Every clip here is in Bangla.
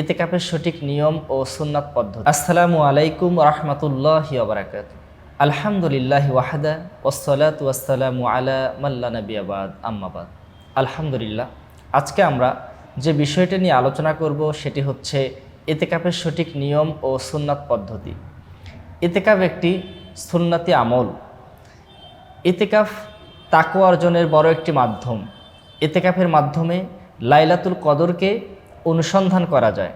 এতেকাপের সঠিক নিয়ম ও সুন্নাত পদ্ধতি। আসসালামু আলাইকুম রহমতুল্লাহ বারাকাত আলহামদুলিল্লাহ ওয়াহাদা ওসলাত ওয়াসালামু আলা মাল্লা নবী আবাদ আম্মাবাদ আলহামদুলিল্লাহ, আজকে আমরা যে বিষয়টি নিয়ে আলোচনা করব সেটি হচ্ছে এতেকাপের সঠিক নিয়ম ও সুন্নাত পদ্ধতি। এতেকাপ একটি সুন্নাতি আমল। এতেকাফ তাকু অর্জনের বড় একটি মাধ্যম। এতেকাফের মাধ্যমে লাইলাতুল কদরকে অনুসন্ধান করা যায়।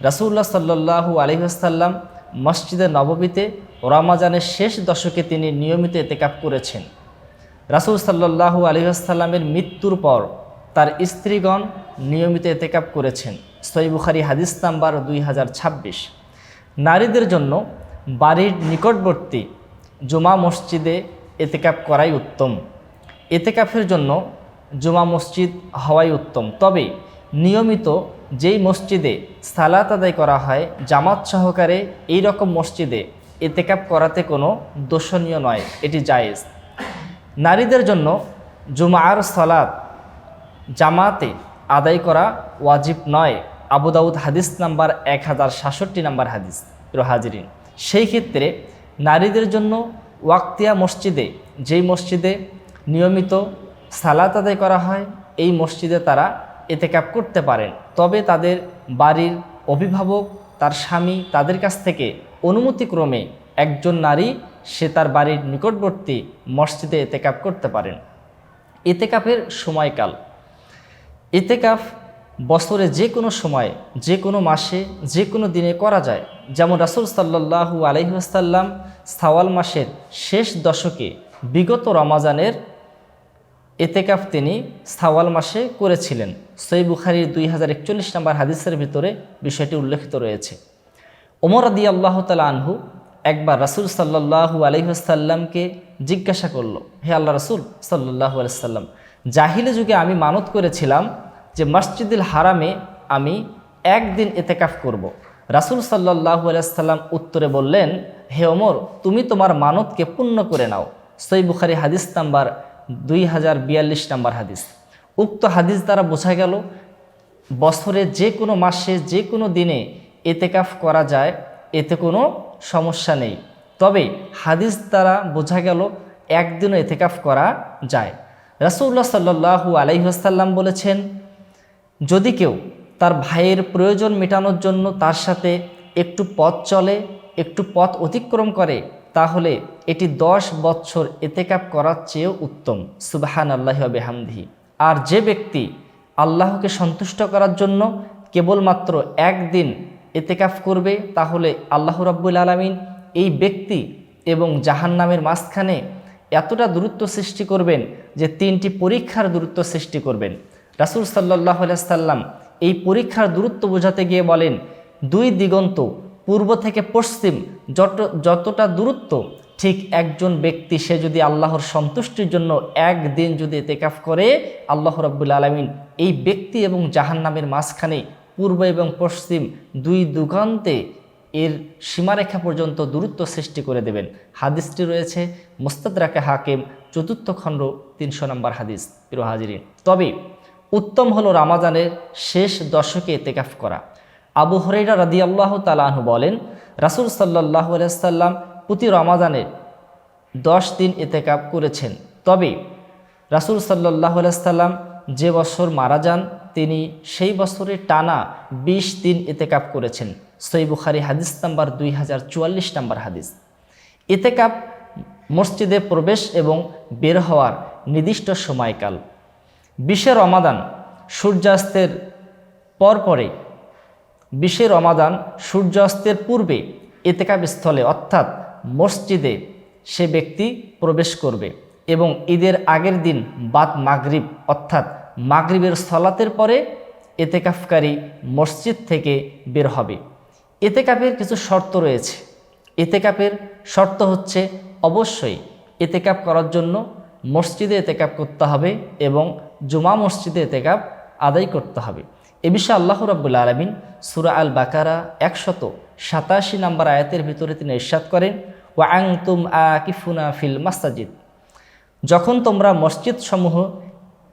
রাসুল্লাহ সাল্লাহু আলহিহাসাল্লাম মসজিদে নববীতে রমাজানের শেষ দশকে তিনি নিয়মিত এতেকাপ করেছেন। রাসুল সাল্লাহু আলহিহাসাল্লামের মৃত্যুর পর তার স্ত্রীগণ নিয়মিত এতেকাপ করেছেন। সই বুখারি হাদিস নাম্বার দুই হাজার ছাব্বিশ। নারীদের জন্য বাড়ির নিকটবর্তী জুমা মসজিদে এতেকাপ করাই উত্তম। এতেকাফের জন্য জুমা মসজিদ হওয়াই উত্তম। তবে নিয়মিত যেই মসজিদে সালাত আদায় করা হয়, জামাত সহকারে এই রকম মসজিদে এতেকাপ করাতে কোনো দোষণীয় নয়, এটি জায়েজ। নারীদের জন্য জুমার সালাত জামাতে আদায় করা ওয়াজিব নয়, আবু দাউদ হাদিস নাম্বার এক হাজার সাতষট্টি নাম্বার হাদিস প্রিয় হাজিরিন। সেই ক্ষেত্রে নারীদের জন্য ওয়াক্তিয়া মসজিদে যেই মসজিদে নিয়মিত সালাত আদায় করা হয়, এই মসজিদে তারা এতেকাপ করতে পারেন। তবে তাদের বাড়ির অভিভাবক, তার স্বামী তাদের কাছ থেকে অনুমতিক্রমে একজন নারী সে তার বাড়ির নিকটবর্তী মসজিদে এতেকাপ করতে পারেন। এতেকাপের সময়কাল। এতেকাফ বছরে যে কোনো সময়ে, যে কোনো মাসে, যে কোনো দিনে করা যায়। যেমন রাসুল সাল্লাহু আলহিহাসাল্লাম সাওয়াল মাসের শেষ দশকে বিগত রমাজানের এতেকাফ তিনি সাওয়াল মাসে করেছিলেন। সই বুখারির দুই হাজার একচল্লিশ নম্বর হাদিসের ভিতরে বিষয়টি উল্লেখিত রয়েছে। ওমর আদি আল্লাহ তালা আনহু একবার রাসুল সাল্লাহু আলহিহাসাল্লামকে জিজ্ঞাসা করল, হে আল্লাহ রাসুল সাল্লাহু আলাইসাল্লাম জাহিলে যুগে আমি মানত করেছিলাম যে মসজিদুল হারামে আমি একদিন এতেকাফ করব। রাসুল সাল্লাহু আলাইসাল্লাম উত্তরে বললেন, হে ওমর, তুমি তোমার মানতকে পূর্ণ করে নাও। সই বুখারি হাদিস নাম্বার দুই হাজার বিয়াল্লিশ নাম্বার হাদিস। উক্ত হাদিস দ্বারা বোঝা গেল, বছরে যে কোনো মাসে, যে কোনো দিনে এতেকাফ করা যায়, এতে কোনো সমস্যা নেই। তবে হাদিস দ্বারা বোঝা গেল, একদিনও এতেকাফ করা যায়। রাসুল্লাহ সাল্লাহু আলাইহাসাল্লাম বলেছেন, যদি কেউ তার ভাইয়ের প্রয়োজন মেটানোর জন্য তার সাথে একটু পথ চলে, একটু পথ অতিক্রম করে তাহলে এটি দশ বছর এতেকাপ করার চেয়েও উত্তম। সুবাহান আল্লাহ বেহামদিহি। আর যে ব্যক্তি আল্লাহকে সন্তুষ্ট করার জন্য কেবলমাত্র একদিন এতেকাফ করবে, তাহলে আল্লাহ রব্বুল আলমিন এই ব্যক্তি এবং জাহান্নামের মাঝখানে এতটা দূরত্ব সৃষ্টি করবেন যে তিনটি পরীক্ষার দূরত্ব সৃষ্টি করবেন। রাসুল সাল্লাহ সাল্লাম এই পরীক্ষার দূরত্ব বোঝাতে গিয়ে বলেন, দুই দিগন্ত পূর্ব থেকে পশ্চিম যত, যতটা দূরত্ব, ঠিক একজন ব্যক্তি, সে যদি আল্লাহর সন্তুষ্টির জন্য একদিন যদি এতেকাফ করে, আল্লাহ রব্বুল আলমিন এই ব্যক্তি এবং জাহান্নামের মাঝখানে পূর্ব এবং পশ্চিম দুই দুগান্তে এর সীমারেখা পর্যন্ত দূরত্ব সৃষ্টি করে দেবেন। হাদিসটি রয়েছে মোস্তাদরাকে হাকিম, চতুর্থ খণ্ড, তিনশো নম্বর হাদিস, প্রিয় হাজিরিন। তবে উত্তম হলো রামাজানের শেষ দশকে এতেকাফ করা। আবু হরেরা রাদি আল্লাহ তালাহু বলেন, রাসুল সাল্লাহ সাল্লাম প্রতি রমাজানের দশ দিন এতেকাপ করেছেন। তবে রাসুল সাল্লাহ সাল্লাম যে বছর মারা যান, তিনি সেই বছরে টানা ২০ দিন এতেকাপ করেছেন। সই বুখারি হাদিস নাম্বার দুই হাজার চুয়াল্লিশ নাম্বার হাদিস। এতেকাপ মসজিদে প্রবেশ এবং বের হওয়ার নির্দিষ্ট সময়কাল। বিশে রমাদান সূর্যাস্তের পরপরে বিশে রমাদান সূর্যাস্তের পূর্বে এতেকাব স্থলে অর্থাৎ মসজিদে সে ব্যক্তি প্রবেশ করবে এবং ঈদের আগের দিন বাদ মাগরিব, অর্থাৎ মাগরিবের স্থলাতের পরে এতেকাফকারী মসজিদ থেকে বের হবে। এতেকাপের কিছু শর্ত রয়েছে। এতেকাপের শর্ত হচ্ছে অবশ্যই এতেকাপ করার জন্য মসজিদে এতেকাপ করতে হবে এবং জুমা মসজিদে এতেকাপ আদায় করতে হবে। এ বিষয়ে আল্লাহ রাবুল আলমিন সুরা আল বাকারা একশত সাতাশি নম্বর আয়াতের ভিতরে তিনি ইরশাদ করেন ও আং তুম আকিফুনা ফিল মাসাজিদ। যখন তোমরা মসজিদ সমূহ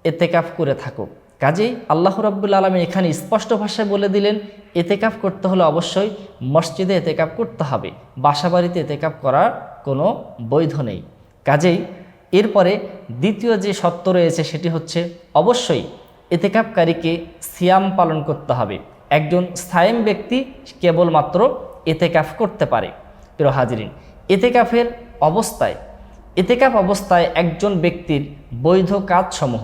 এতেকাফ করে থাকো, কাজেই আল্লাহ রাব্বুল আলমী এখানে স্পষ্ট ভাষায় বলে দিলেন এতেকাপ করতে হলে অবশ্যই মসজিদে এতেকাপ করতে হবে, বাসাবাড়িতে এতেকাপ করার কোনো বৈধ নেই। কাজেই এরপরে দ্বিতীয় যে সত্য রয়েছে সেটি হচ্ছে, অবশ্যই এতেকাপকারীকে সিয়াম পালন করতে হবে। একজন স্থায়ী ব্যক্তি কেবলমাত্র এতেকাফ করতে পারে। প্রিয় হাজিরিন এতেকাফের অবস্থায় এতেকাফ অবস্থায় একজন ব্যক্তির বৈধ কাজসমূহ,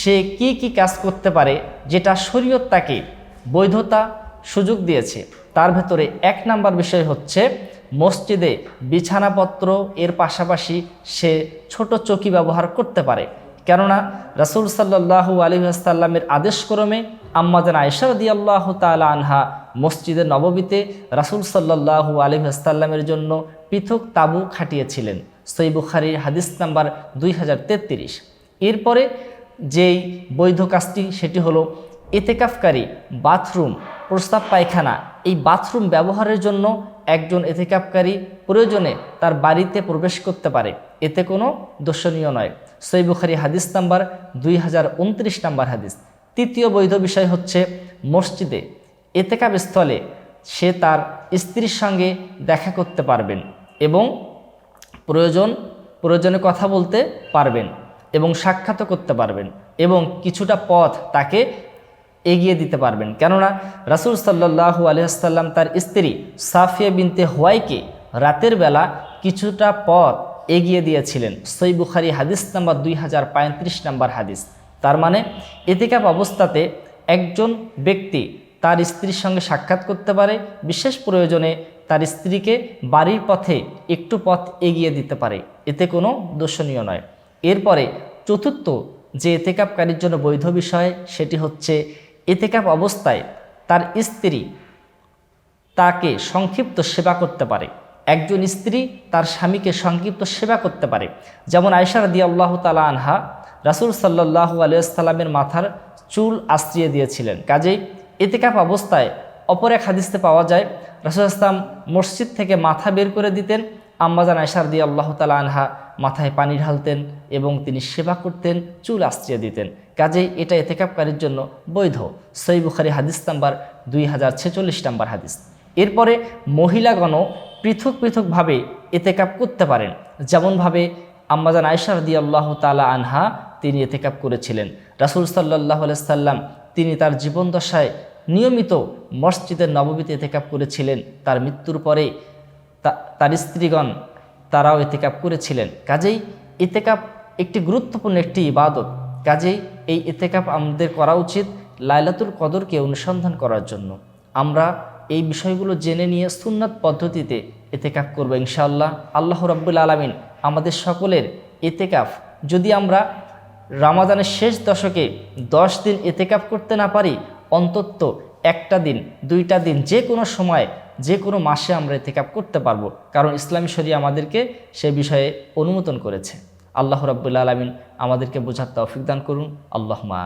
সে কি কি কাজ করতে পারে যেটা শরীয়ত তাকে বৈধতা সুযোগ দিয়েছে। তার ভেতরে এক নাম্বার বিষয় হচ্ছে, মসজিদে বিছানাপত্র এর পাশাপাশি সে ছোট চকি ব্যবহার করতে পারে। কেননা রাসুল সাল্লাহু আলী আসাল্লামের আদেশক্রমে আম্মাজান আয়সা দি আল্লাহ তালা আনহা মসজিদে নববীতে রাসুল সাল্লাহু আলী আসাল্লামের জন্য পৃথক তাবু খাটিয়েছিলেন। সই বুখারির হাদিস নাম্বার দুই হাজার তেত্রিশ। এরপরে যেই বৈধ কাজটি, সেটি হলো এতেকাফকারী বাথরুম প্রস্তাব পায়খানা। এই বাথরুম ব্যবহারের জন্য একজন এতেকাফকারী প্রয়োজনে তার বাড়িতে প্রবেশ করতে পারে। এতে কোনো দর্শনীয় নয়। সৈবুখারি হাদিস নাম্বার দুই হাজার উনত্রিশ নাম্বার হাদিস। তৃতীয় বৈধ বিষয় হচ্ছে মসজিদে এতেকাব স্থলে সে তার স্ত্রীর সঙ্গে দেখা করতে পারবেন এবং প্রয়োজন, প্রয়োজনে কথা বলতে পারবেন এবং সাক্ষাৎ করতে পারবেন এবং কিছুটা পথ তাকে এগিয়ে দিতে পারবেন। কেননা রাসুল সাল্লাহু আলহাম তার স্ত্রী সাফিয়া বিনতে হোয়াইকে রাতের বেলা কিছুটা পথ এগিয়ে দিয়েছিলেন। সই বুখারি হাদিস নাম্বার দুই হাজার পঁয়ত্রিশ নাম্বার হাদিস। তার মানে এতেকাপ অবস্থাতে একজন ব্যক্তি তার স্ত্রীর সঙ্গে সাক্ষাৎ করতে পারে, বিশেষ প্রয়োজনে তার স্ত্রীকে বাড়ির পথে একটু পথ এগিয়ে দিতে পারে। এতে কোনো দর্শনীয় নয়। এরপরে চতুর্থ যে এতেকাপকারীর জন্য বৈধ বিষয় সেটি হচ্ছে এতেকাপ অবস্থায় তার স্ত্রী তাকে সংক্ষিপ্ত সেবা করতে পারে। একজন স্ত্রী তার স্বামীকে সংক্ষিপ্ত সেবা করতে পারে। যেমন আয়সা রাদি আল্লাহ তালা আনহা রাসুল সাল্লাহু আলিয়াল্লামের মাথার চুল আশ্রিয়ে দিয়েছিলেন। কাজেই এতেকাপ অবস্থায় অপর এক হাদিসতে পাওয়া যায়, রাসুল ইসলাম মসজিদ থেকে মাথা বের করে দিতেন আম্মাজান আয়সার দিয়ে আল্লাহ তালা আনহা মাথায় পানি ঢালতেন এবং তিনি সেবা করতেন, চুল আশ্রিয়ে দিতেন। কাজেই এটা এতেকাপকারীর জন্য বৈধ। সই বুখারি হাদিস নাম্বার দুই হাজার ছেচল্লিশ নাম্বার হাদিস। এরপরে মহিলাগণও পৃথক পৃথকভাবে এতেকাপ করতে পারেন। যেমনভাবে আম্মাজান আয়সার দিয়ে আল্লাহ তালা আনহা তিনি এতেকাপ করেছিলেন। রাসুল সাল্লাহ সাল্লাম তিনি তার জীবন দশায় নিয়মিত মসজিদের নবমীতে এতেকাপ করেছিলেন। তার মৃত্যুর পরে তার স্ত্রীগণ তারাও এতেকাপ করেছিলেন। কাজেই এতেকাপ একটি গুরুত্বপূর্ণ একটি ইবাদত। কাজেই এই এতেকাপ আমাদের করা উচিত লাইলাতুল কদরকে অনুসন্ধান করার জন্য। আমরা এই বিষয়গুলো জেনে নিয়ে সুন্নাত পদ্ধতিতে এতেকাফ করব ইনশাআল্লাহ। আল্লাহ রব্বুল আলমিন আমাদের সকলের এতেকাফ যদি আমরা রামাদানের শেষ দশকে দশ দিন এতেকাফ করতে না পারি, অন্তত একটা দিন, দুইটা দিন যে কোনো সময় যে কোনো মাসে আমরা এতেকাপ করতে পারব, কারণ ইসলামী শরী আমাদেরকে সে বিষয়ে অনুমোদন করেছে। আল্লাহ রাবুল্লা আলমিন আমাদেরকে বোঝার তৌফিক দান করুন। আল্লাহ